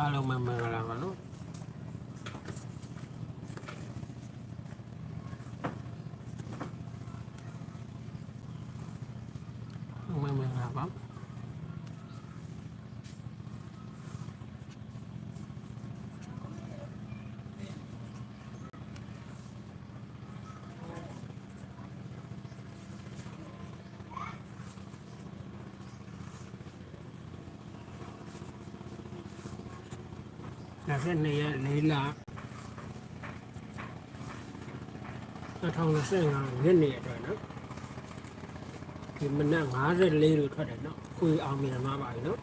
အားလုံးပဲမင်္ဂလာပါနော်အားလုံးပဲမင်္ဂလာပါ 22ရက်4လ2025ရက်နေ့အတွက်နော်ဒီမနက်54လို့ထွက်တယ်နော်ခွေအောင်မြန်မှာပါပြီနော်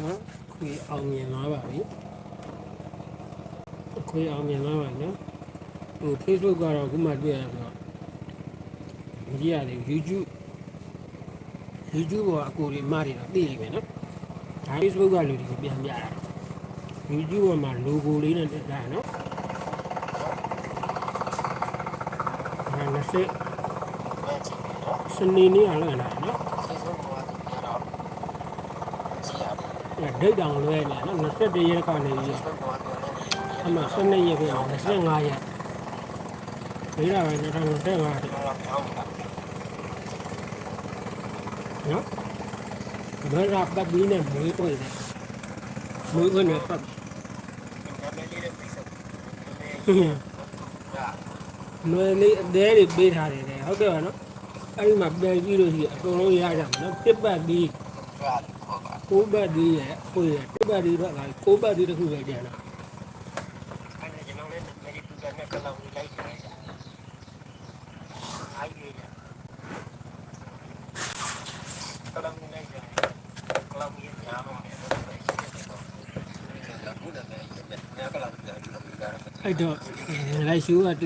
နော်ခွေအောင်မြန်မှာပါပြီခွေအောင်မြန်မှာပါနော် ဟို Facebook ကတော့ခုမှတွေ့ရတော့မကြည့်ရသေးဘူး YouTube YouTube ပေါ်အကိုတွေအမတွေတော့သိနေပြီနော်ဒါ Facebook ကလူတွေကိုပြန်ပြတာ YouTube ပေါ်မှာ logo လေးနဲ့တက်တာနော်အဲလက်စစ်စနေနေ့အလောက်လာနော်အဲဒိတ်တောင်လွဲနေနော်21ရက်ကနေပြီးအမှ12ရက်ပြန်25ရက် ဒီလာပဲ2025တဲ့နော်ဘယ်ကပတ်ပြီးနဲ့မွေးပွင့်တယ်မွေးပွင့်နဲ့ပတ်နွယ်လေးအသေးတွေပေးထားတယ်လေဟုတ်တယ်ပါနော်အဲ့ဒီမှာပြန်ကြည့်လို့ရှိရင်အကုန်လုံးရကြမှာနော်တစ်ပတ်ပြီးကိုးပတ်ပြီးရဲ့ကိုယ်ရဲ့တစ်ပတ်ပြီးတော့လာကိုးပတ်ပြီးတစ်ခုပဲကျန်တာအဲ့တော့လိုက်ရှူကတူ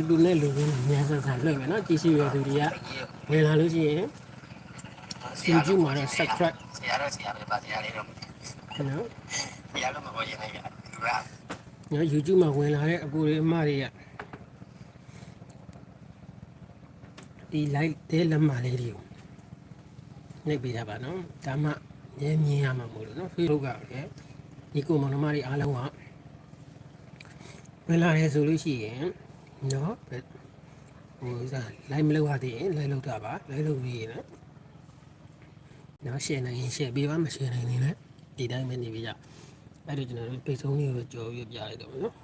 တူနဲ့လူကြီးအများဆက်ဆက်လွှင့်မယ်နော်ကြည့်ရှိရသူတွေကဝင်လာလို့ရှိရင် YouTube မှာတော့ subscribe ဆရာတော့ဆရာပဲပါဆရာလေးတော့နော်ဆရာတော့မပေါ်ရင်လည်းပြသူကနော် YouTube မှာဝင်လာတဲ့အကူတွေအမတွေက ဒီ live တဲ့လက်မလေးတွေကိုနှိပ်ပေးတာပါနော်ဒါမှမြင်မြင်ရမှာမို့လို့နော် Facebook ကလည်းဒီကိုမောင်နှမတွေအားလုံးကဝင်လာရဲဆိုလို့ရှိရင်နော်ဟိုစား live မလုပ်ရသေးရင် live လုပ်တာပါ live လုပ်ပြီးရင်နော်နော် share နိုင်ရင် share ပေးပါမ share နိုင်ရင်လည်းဒီတိုင်းပဲနေပြကြအဲ့တော့ကျွန်တော်တို့ပိတ်ဆုံးလေးကိုကြော်ပြီးပြလိုက်တော့မယ်နော်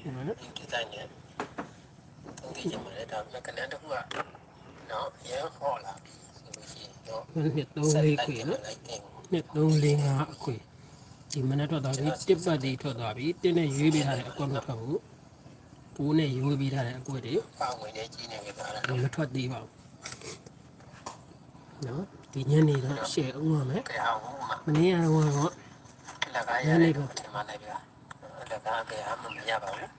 ရှင်နော်ဒီတိုင်းနဲ့ တုံးထီချင်ပါတယ်ဒါပေမဲ့ကနန်းတစ်ခုကနော်ရဲဟောလာပြီဆိုလို့ရှိရင်တော့နှစ်သုံးလေးခွေနော်လိုက်တယ်နှစ်သုံးလေးငါအခွေဒီမနေ့ထွက်သွားပြီတစ်ပတ်ဒီထွက်သွားပြီတင်းနဲ့ရွေးပေးထားတဲ့အကွက်မထွက်ဘူးပိုးနဲ့ရွေးပေးထားတဲ့အကွက်တွေပါဝင်နေကြီးနေကြတာမထွက်သေးပါဘူးနော်ဒီညနေတော့ရှယ်အောင်ရမယ်ကဲအောင်မှာမနေ့ကတော့ကတော့လက်ကားရတယ်ဒီမှာလိုက်ပြလက်ကားကဲအမှမရပါဘူး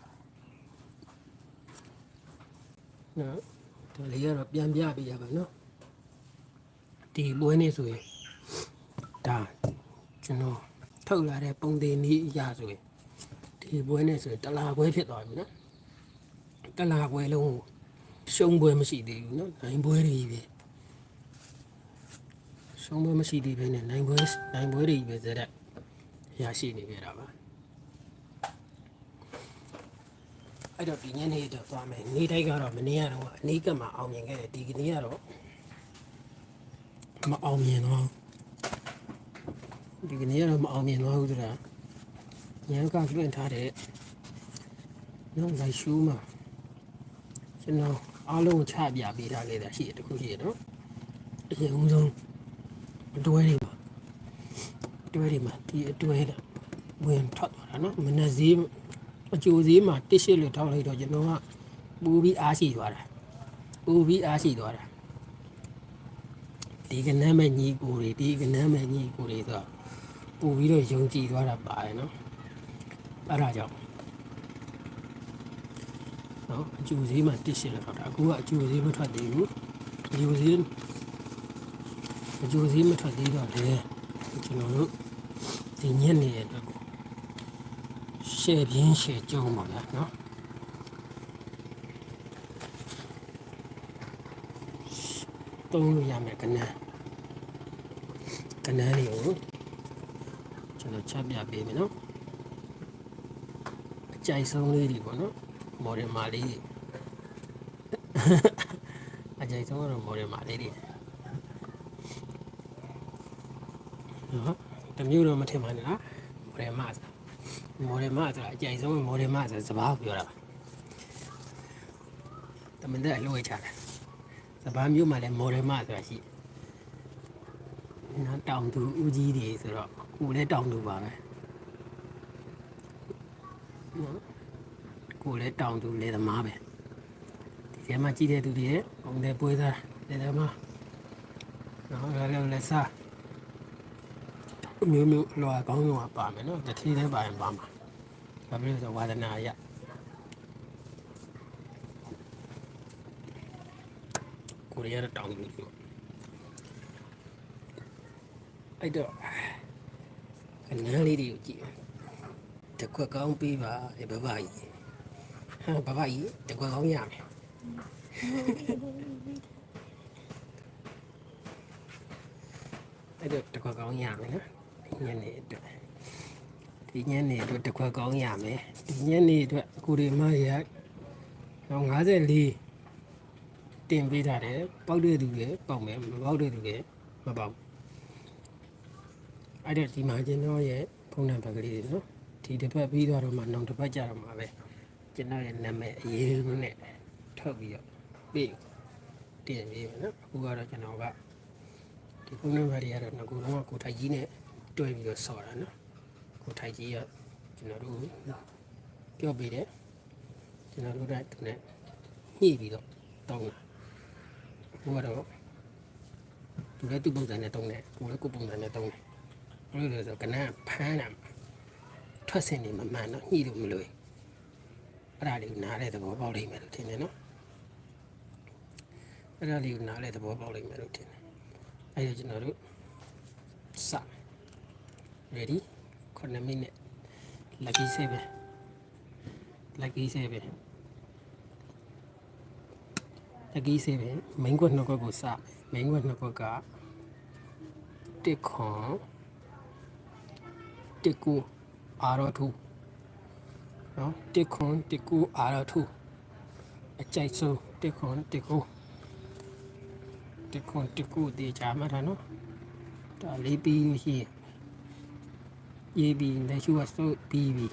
နော်ဒါလေးကတော့ပြန်ပြပေးရပါနော်ဒီပွဲနေဆိုရင်ဒါကျွန်တော်ထုတ်လာတဲ့ပုံသေးနည်းအရာဆိုရင်ဒီပွဲနေဆိုရင်တလားပွဲဖြစ်သွားပြီနော်တလားပွဲလုံးကိုရှုံးပွဲမရှိသေးဘူးနော်နိုင်ပွဲတွေကြီးပဲရှုံးပွဲမရှိသေးဘဲနဲ့နိုင်ပွဲနိုင်ပွဲတွေကြီးပဲဇက်ရက်ရရှိနေကြတာပါ အဲ့တော့ဒီညနေတော့သွားမယ်နေတိုက်ကတော့မနေ့ကတော့အနည်းကမှအောင်မြင်ခဲ့တယ်ဒီကနေ့ကတော့မအောင်မြင်တော့ဒီကနေ့ကတော့မအောင်မြင်တော့ဘူးဆိုတာညံကလွှင့်ထားတဲ့နော်လိုက်ရှူးမှာကျွန်တော်အားလုံးချပြပေးထားခဲ့တာရှိတယ်တခုရှိရနော်အရင်ဦးဆုံးအတွဲတွေမှာအတွဲတွေမှာဒီအတွဲကဝင်ထွက်သွားတာနော်မနက်ဈေး အကျိုးဈေးမှာတစ်ရှစ်လို့ထောက်လိုက်တော့ကျွန်တော်ကပူပြီးအားရှိသွားတာပူပြီးအားရှိသွားတာဒီကနမ်းမဲ့ညီကိုတွေဒီကနမ်းမဲ့ညီကိုတွေဆိုပူပြီးတော့ယုံကြည်သွားတာပါတယ်နော်အဲ့ဒါကြောင့်နော်အကျိုးဈေးမှာတစ်ရှစ်လို့ထောက်တာအခုကအကျိုးဈေးမထွက်သေးဘူးအကျိုးဈေးအကျိုးဈေးမထွက်သေးတော့လေကျွန်တော်တို့ဒီညက်နေတဲ့အတွက်ကို ရှယ်ပြင်းရှယ်ကျုံပါဗျာနော်သုံးလို့ရမယ်ကနန်းကနန်းလေးကိုကျွန်တော်ချပြပေးမယ်နော်အကြိုက်ဆုံးလေးတွေပေါ့နော်မော်ဒယ်မာလေးတွေအကြိုက်ဆုံးကတော့မော်ဒယ်မာလေးတွေနော်တမျိုးတော့မထင်ပါနဲ့လားမော်ဒယ်မာဆို မော်ဒယ်မာဆိုတာအကြိုက်ဆုံးမော်ဒယ်မာဆိုစဘာကိုပြောတာပါတမန်တဲ့အလွှဲချတာစဘာမျိုးမှလည်းမော်ဒယ်မာဆိုတာရှိတယ်နော်တောင်သူဦးကြီးတွေဆိုတော့ကိုလည်းတောင်သူပါပဲနော်ကိုလည်းတောင်သူလေသမားပဲဒီထဲမှာကြည့်တဲ့သူတွေရဲ့ပုံတဲ့ပွဲသားလေသမားနော်လည်းလည်းလက်စား မျိုးမျိုးလောကောင်းဆုံးပါမယ်နော်တတိလည်းပါရင်ပါမှာဘာဖြစ်လို့ဆိုဝါဒနာရကိုရီးယားတောင်သူတွေအဲ့တော့ခဏလေးတွေကိုကြည့်တကွက်ကောင်းပေးပါလေဘဘကြီးဟာဘဘကြီးတကွက်ကောင်းရမယ်အဲ့တော့တကွက်ကောင်းရမယ်နော် ညနေအတွက်ဒီညနေအတွက်တကွက်ကောင်းရမယ်ဒီညနေအတွက်ကိုရီမရ54တင်ပေးထားတယ်ပောက်တဲ့သူတွေပေါက်မယ်မပေါက်တဲ့သူတွေမပေါက်အဲ့ဒါဒီမှာကျွန်တော်ရဲ့ဖုန်းနံပါတ်ကလေးတွေနော်ဒီတစ်ပတ်ပြီးတော့မှနောက်တစ်ပတ်ကြတော့မှာပဲကျွန်တော်ရဲ့နာမည်အရေးနဲ့ထုတ်ပြီးတော့ပြီးတင်ပြီးမယ်နော်အခုကတော့ကျွန်တော်ကဒီဖုန်းနံပါတ်တွေကတော့ငကူတော့ကိုထိုက်ကြီးနဲ့ တွဲပြီးတော့ဆော်တာနော်ကိုထိုက်ကြီးကကျွန်တော်တို့ပြောပေးတယ်ကျွန်တော်တို့ကသူနဲ့ညှိပြီးတော့တောင်းတာအခုကတော့သူလည်းသူ့ပုံစံနဲ့တောင်းတယ်ကိုလည်းကိုယ်ပုံစံနဲ့တောင်းတယ်ဘယ်လိုလဲဆိုကနန်းဖမ်းတာထွက်စင်နေမမှန်တော့ညှိလို့မလို့အဲ့ဒါလေးကိုနားတဲ့သဘောပေါက်လိမ့်မယ်လို့ထင်တယ်နော်အဲ့ဒါလေးကိုနားတဲ့သဘောပေါက်လိမ့်မယ်လို့ထင်တယ်အဲ့ဒါကျွန်တော်တို့စ ready 9 minute lucky 7 lucky 7 lucky 7 main ကွက်နှစ်ကွက်ကိုစ main ကွက်နှစ်ကွက်ကတစ်ခွန်တစ်ကူအာရထူနော်တစ်ခွန်တစ်ကူအာရထူအကြိုက်ဆုံးတစ်ခွန်တစ်ကူတစ်ခွန်တစ်ကူဒီချာမှာနော်ဒါလေးပြီးလို့ရှိရင် ရေးပြီးလက်ရှိကစိုးပြီးပြီ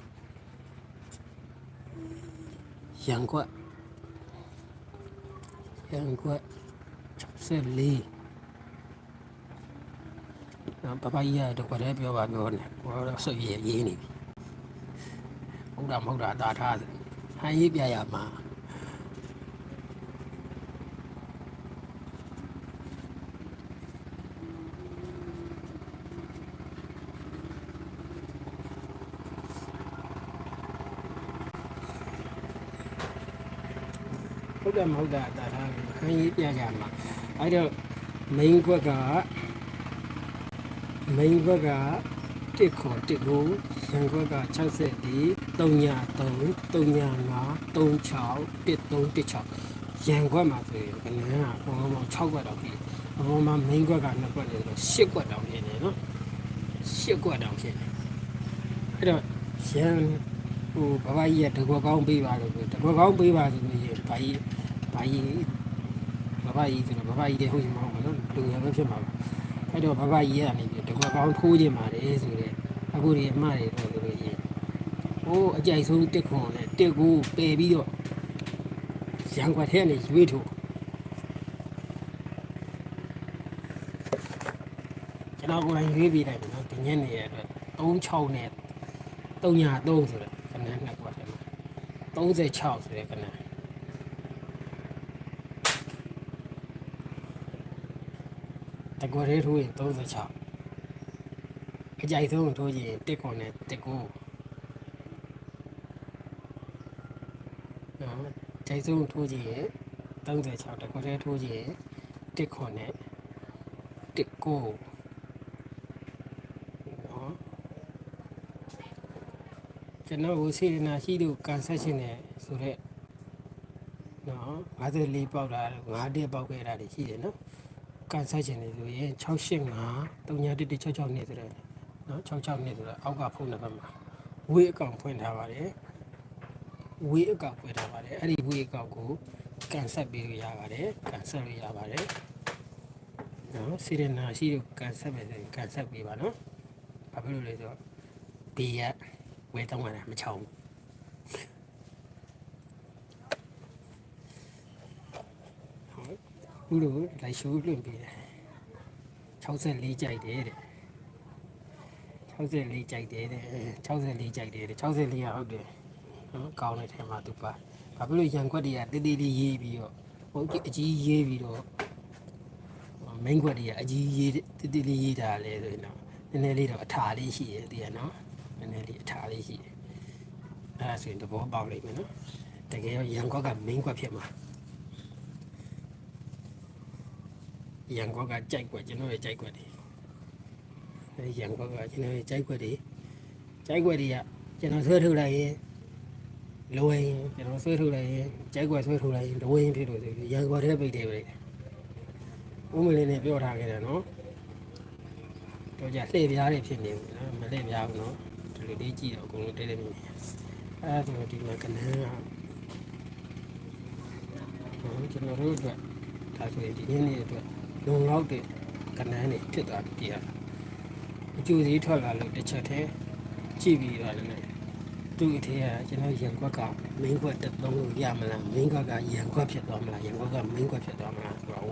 ရန်ကွက်ရန်ကွက်64နော်ပပကြီးကတော့ကွက်တည်းပြောပါပြောနေကိုတော့စိတ်ရရေးနေပြီဟုတ်တာမဟုတ်တာတာထားတယ်ဟန်ရေးပြရမှာ ဟုတ်တယ်မဟုတ်တာတာထားတယ်ဟန်ရေးပြရမှာအဲ့တော့ main ကွက်ကမိန်ဘက်ကတစ်ခွန်တစ်ကိုရန်ခွက်က60 3ည3 3ည5 36 1316ရန်ခွက်မှာဆိုရင်ကနန်းကအကုန်လုံး6ခွက်တော့ပြီအပေါ်မှာမိန်ခွက်က2ခွက်နေတော့10ခွက်တောင်ဖြစ်နေနော်10ခွက်တောင်ဖြစ်နေအဲ့တော့ရန်ဟိုဘဘကြီးကတကွက်ကောင်းပေးပါလို့တကွက်ကောင်းပေးပါဆိုလို့ရင်ဘာကြီး ဘာကြီးဘဘကြီးဆိုတော့ဘဘကြီးတဲ့ဟုတ်ရင်မဟုတ်ဘူးနော်လူငယ်ပဲဖြစ်မှာပါအဲ့တော့ဘဘကြီးကနေပြီးတကွက်ကောင်းထိုးခြင်းပါတယ်ဆိုတဲ့အခုဒီအမှားတွေတော့ဆိုလို့ရင်ဟိုအကြိုက်ဆုံးတစ်ခွန်နဲ့တစ်ကိုပယ်ပြီးတော့ရန်ကွက်ထဲကနေရွေးထိုးကျွန်တော်ကိုယ်တိုင်ရွေးပြီးလိုက်တယ်နော်ဒီညနေရဲ့အတွက်36နဲ့3ညာ3ဆိုတဲ့ခဏနှစ်ကွက်ထဲမှာ36ဆိုတဲ့ခဏ တကွက်ထဲထိုးရင်36အကြိုက်ဆုံးထိုးရင်တစ်ခွန်နဲ့တစ်ကိုနော်ကြိုက်ဆုံးထိုးကြည့်ရင်36တကွက်ထဲထိုးကြည့်ရင်တစ်ခွန်နဲ့တစ်ကိုနော်ကျွန်တော်ကိုစေရနာရှိသူကန်ဆက်ရှင်နေဆိုတော့နော်54ပေါက်တာ5တက်ပေါက်ခဲ့တာတွေရှိတယ်နော် ကန်ဆက်ရှင်နေဆိုရင်685 31166နေဆိုတော့နော်66နေဆိုတော့အောက်ကဖုန်းနံပါတ်မှာဝေးအကောင့်ဖွင့်ထားပါတယ်ဝေးအကောင့်ဖွင့်ထားပါတယ်အဲ့ဒီဝေးအကောင့်ကိုကန်ဆက်ပေးလို့ရပါတယ်ကန်ဆက်လို့ရပါတယ်နော်စေရနာရှိသူကန်ဆက်မယ်ဆိုရင်ကန်ဆက်ပေးပါနော်ဘာဖြစ်လို့လဲဆိုတော့ဘေးကဝဲတောင်းရတာမချောင်း ဘူးဟုတ်ဘူးလို့လိုက်ရှိုးလွင့်ပေးတယ်64ကြိုက်တယ်တဲ့64ကြိုက်တယ်တဲ့64ကြိုက်တယ်တဲ့64ကဟုတ်တယ်နော်ကောင်းတဲ့ထဲမှာသူပါဘာဖြစ်လို့ရန်ခွက်တွေကတိတိလေးရေးပြီးတော့ဟုတ်အကြီးရေးပြီးတော့မိန်ခွက်တွေကအကြီးရေးတိတိလေးရေးတာလဲဆိုရင်တော့နည်းနည်းလေးတော့အထာလေးရှိတယ်တည်ရနော်နည်းနည်းလေးအထာလေးရှိတယ်အဲဒါဆိုရင်သဘောပေါက်လိမ့်မယ်နော်တကယ်ရောရန်ခွက်ကမိန်ခွက်ဖြစ်မှာ ရန်ခွက်ကကြိုက်ခွက်ကျွန်တော်ရဲ့ကြိုက်ခွက်တွေအဲရန်ခွက်ကကျွန်တော်ရဲ့ကြိုက်ခွက်တွေကြိုက်ခွက်တွေကကျွန်တော်ဆွဲထုတ်လိုက်ရင်လိုရင်ကျွန်တော်ဆွဲထုတ်လိုက်ရင်ကြိုက်ခွက်ဆွဲထုတ်လိုက်ရင်လိုရင်ဖြစ်လို့ဆိုပြီးရန်ခွက်ထဲပိတ်တယ်ပဲဦးမလေးနဲ့ပြောထားခဲ့တယ်နော်တော့ကြလှည့်ပြားတွေဖြစ်နေဘူးနော်မလှည့်ပြားဘူးနော်ဒီလိုလေးကြည့်တော့အကုန်လုံးတဲတဲမြင်အဲဒါဆိုဒီမှာကနန်းကဟောကျွန်တော်တို့အတွက်ဒါဆိုရင်ဒီနေ့နေ့အတွက် လုံလောက်တဲ့ကနန်းတွေဖြစ်သွားပြီကြည့်ရတာအကျိုးသေးထွက်လာလို့တစ်ချက်တည်းကြည့်ပြီးတော့လည်းသူ့အထေကကျွန်တော်ရန်ခွက်ကမင်းခွက်တက်သုံးလို့ရမလားမင်းခွက်ကရန်ခွက်ဖြစ်သွားမလားရန်ခွက်ကမင်းခွက်ဖြစ်သွားမလားဆိုတော့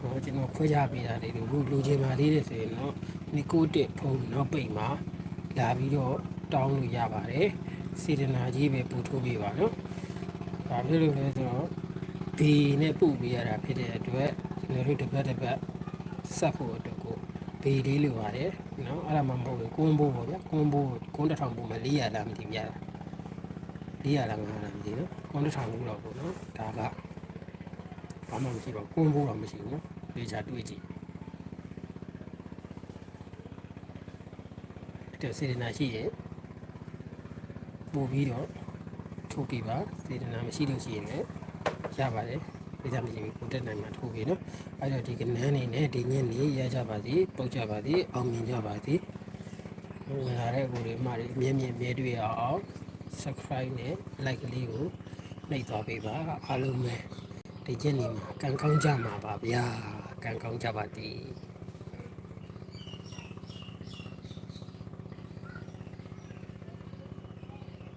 ဟောကျွန်တော်ခွဲခြားပေးတာလေးတွေလူချင်းပါလေးတွေဆိုရင်တော့နီကိုတစ်ဖုန်းနောက်ပိတ်မှာလာပြီးတော့တောင်းလို့ရပါတယ်စေတနာကြီးပဲပို့ထိုးပေးပါနော်ဒါဖြစ်လို့လဲဆိုတော့ဒီနဲ့ပို့ပေးရတာဖြစ်တဲ့အတွက် ကျွန်တော်တို့တစ်ပတ်တစ်ပတ်ဆက်ဖို့အတွက်ကိုဘေးလေးလိုပါတယ်နော်အဲ့ဒါမှမဟုတ်ဘူးကွန်းဘိုးပေါ့ဗျာကွန်းဘိုးကွန်းတစ်ထောင်ပို့မှ400လားမသိဘူးဗျာ400လား500လားမသိဘူးနော်ကွန်းတစ်ထောင်လို့တော့ပေါ့နော်ဒါကဘာမှမရှိပါဘူးကွန်းဖို့တော့မရှိဘူးနော်ဒီချာတွေ့ကြည့်အဲ့တော့စေတနာရှိရင်ပို့ပြီးတော့ထိုးပြပါစေတနာမရှိလို့ရှိရင်လည်းရပါတယ် ဒီသားမရှိဘူးကိုတက်နိုင်မှာထိုးပြနော်အဲ့တော့ဒီကနန်းနေနဲ့ဒီညက်နေရကြပါစေပုတ်ကြပါစေအောင်မြင်ကြပါစေဝင်လာတဲ့ကိုတွေမှတွေအမြဲမြဲမြဲတွေ့ရအောင် subscribe နဲ့ like လေးကိုနှိပ်သွားပေးပါအားလုံးပဲဒီချက်နေမှာကံကောင်းကြမှာပါဗျာကံကောင်းကြပါသည်